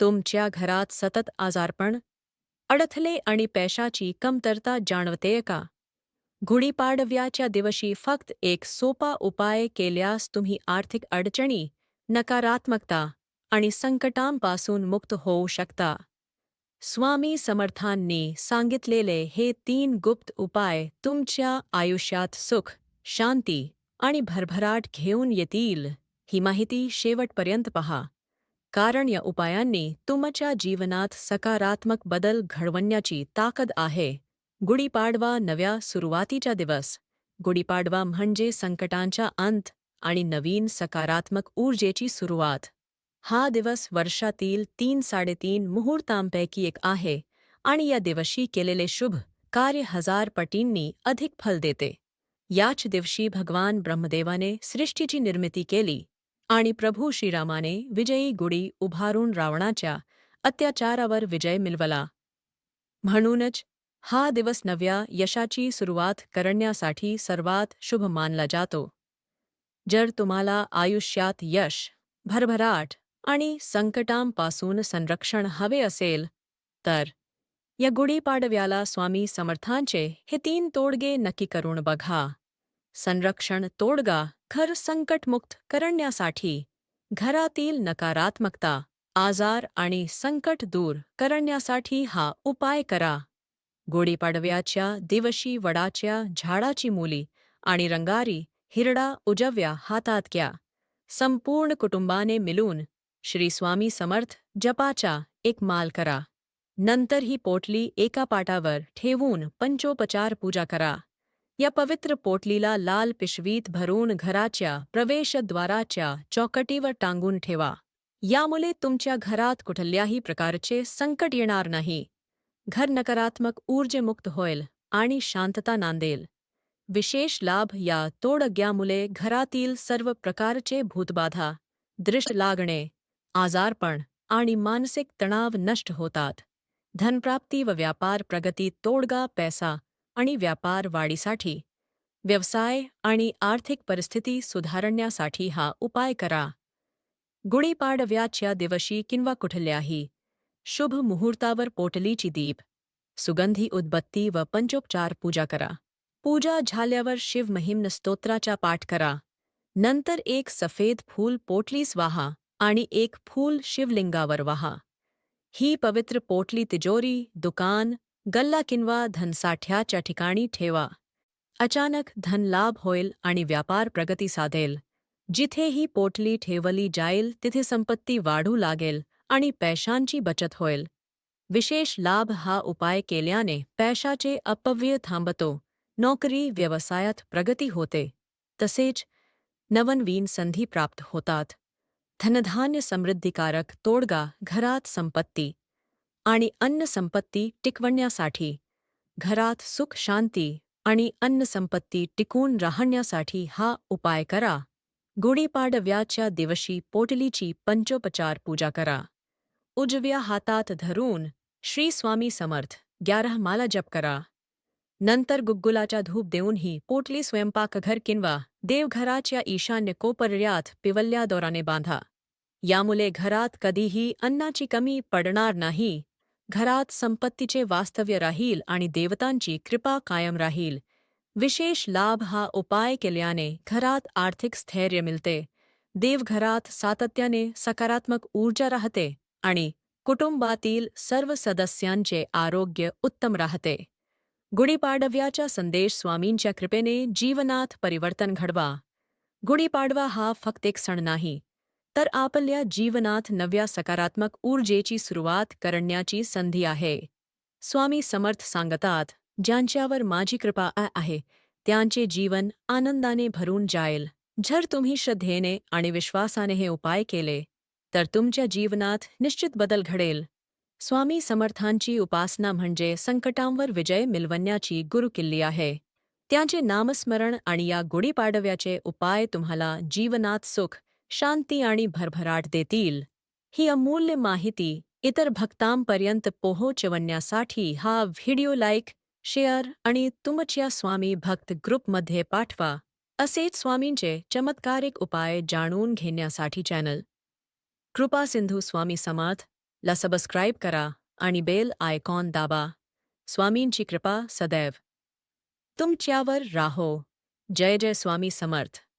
तुमच्या घरात सतत आजारपण? अडथळे आणि पैशाची कमतरता जाणवतेय का? गुढीपाडव्याच्या दिवशी फक्त एक सोपा उपाय केल्यास तुम्ही आर्थिक अडचणी नकारात्मकता आणि संकटांपासून मुक्त होऊ शकता. स्वामी समर्थांनी सांगितलेले हे तीन गुप्त उपाय तुमच्या आयुष्यात सुख शांती आणि भरभराट घेऊन येतील. ही माहिती शेवटपर्यंत पहा. कारण या उपायांनी तुमच्या जीवनात सकारात्मक बदल घडवण्याची ताकद आहे. गुढीपाडवा नव्या सुरुवातीचा दिवस. गुढीपाडवा म्हणजे संकटांचा अंत आणि नवीन सकारात्मक ऊर्जेची सुरुवात. हा दिवस वर्षातील तीन साडेतीन मुहूर्तांपैकी एक आहे आणि या दिवशी केलेले शुभ कार्य हजार पटींनी अधिक फल देते. याच दिवशी भगवान ब्रह्मदेवाने सृष्टीची निर्मिती केली. आणि प्रभू श्रीरामाने विजयी गुढी उभारून रावणाच्या अत्याचारावर विजय मिळवला. म्हणूनच हा दिवस नव्या यशाची सुरुवात करण्यासाठी सर्वात शुभ मानला जातो. जर तुम्हाला आयुष्यात यश भरभराट आणि संकटांपासून संरक्षण हवे असेल तर या गुढीपाडव्याला स्वामी समर्थांचे हे तीन तोडगे नक्की करून बघा. संरक्षण तोडगा घर संकटमुक्त करण्यासाठी. घरातील नकारात्मकता आजार आणि संकट दूर करण्यासाठी हा उपाय करा. गुढीपाडव्याच्या दिवशी वडाच्या झाडाची मुली आणि रंगारी हिरडा उजव्या हातात घ्या. संपूर्ण कुटुंबाने मिळून श्री स्वामी समर्थ जपाचा एक माल करा. नंतर ही पोटली एका पाटावर ठेवून पंचोपचार पूजा करा. या पवित्र पोटलीला लाल पिशवीत भरून घराच्या प्रवेशद्वाराच्या चौकटीवर टांगून ठेवा. यामुळे तुमच्या घरात कुठल्याही प्रकारचे संकट येणार नाही. घर नकारात्मक ऊर्जेमुक्त होईल आणि शांतता नांदेल. विशेष लाभ या तोडग्यामुळे घरातील सर्व प्रकारचे भूतबाधा दृष्ट लागणे आजारपण आणि मानसिक तणाव नष्ट होतात. धनप्राप्ती व व्यापार प्रगती तोडगा पैसा आणि व्यापार वाढीसाठी, व्यवसाय आणि आर्थिक परिस्थिती सुधारण्यासाठी हा उपाय करा. गुढीपाडव्याच्या दिवशी किंवा कुठल्याही शुभ मुहूर्तावर पोटलीची दीप, सुगंधी उदबत्ती व पंचोपचार पूजा करा. पूजा झाल्यावर शिव महिम्न स्तोत्राचा पाठ करा. नंतर एक सफ़ेद फूल पोटलीस वाहा आणि एक फूल शिवलिंगावर वाहा. ही पवित्र पोटली तिजोरी, दुकान गल्ला किंवा धनसाठ्याच्या ठिकाणी ठेवा. अचानक धनलाभ होईल आणि व्यापार प्रगती साधेल. जिथे ही पोटली ठेवली जाईल तिथे संपत्ती वाढू लागेल आणि पैशांची बचत होईल. विशेष लाभ हा उपाय केल्याने पैशाचे अपव्यय थांबतो. नोकरी व्यवसायात प्रगती होते. तसेच नवनवीन संधी प्राप्त होतात. धनधान्य समृद्धिकारक तोडगा घरात संपत्ती. आणि अन्न संपत्ती टिकवण्यासाठी घरात सुख शांती आणि अन्न संपत्ती टिकून राहण्यासाठी हा उपाय करा. गुढीपाडव्याच्या दिवशी पोटलीची पंचोपचार पूजा करा. उजव्या हातात धरून श्री स्वामी समर्थ ग्यारह माला जप करा. नंतर गुग्गुलाचा धूप देऊनही पोटली स्वयंपाकघर किंवा देवघराच्या ईशान्य कोपर्यात पिवल्या दोराने बांधा. यामुळे घरात कधीही अन्नाची कमी पडणार नाही. घरात संपत्तीचे वास्तव्य राहील आणि देवतांची कृपा कायम राहील. विशेष लाभ हा उपाय केल्याने घरात आर्थिक स्थैर्य मिळते. देवघरात सातत्याने सकारात्मक ऊर्जा राहते आणि कुटुंबातील सर्व सदस्यांचे आरोग्य उत्तम राहते. गुढीपाडव्याचा संदेश स्वामींच्या कृपेने जीवनात परिवर्तन घडवा. गुढीपाडवा हा फक्त एक सण नाही तर आपल्या जीवनात नव्या सकारात्मक ऊर्जेची सुरुवात करण्याची संधी आहे. स्वामी समर्थ सांगतात ज्यांच्यावर माझी कृपा आहे त्यांचे जीवन आनंदाने भरून जाईल. जर तुम्ही श्रद्धेने आणि विश्वासाने हे उपाय केले तर तुमच्या जीवनात निश्चित बदल घडेल. स्वामी समर्थांची उपासना म्हणजे संकटांवर विजय मिळवण्याची गुरुकिल्ली आहे. त्यांचे नामस्मरण आणि या गुढीपाडव्याचे उपाय तुम्हाला जीवनात सुख शांती आणि भरभराट देतील. ही अमूल्य माहिती इतर भक्तांपर्यंत पोहोचवण्यासाठी हा व्हिडिओ लाईक शेअर आणि तुमच्या स्वामी भक्त ग्रुपमध्ये पाठवा असेच स्वामींचे चमत्कारिक उपाय जाणून घेण्यासाठी चॅनल. कृपा सिंधू स्वामी समाथ ला सबस्क्राईब करा आणि बेल आयकॉन दाबा. स्वामींची कृपा सदैव. तुमच्यावर राहो. जय जय स्वामी समर्थ.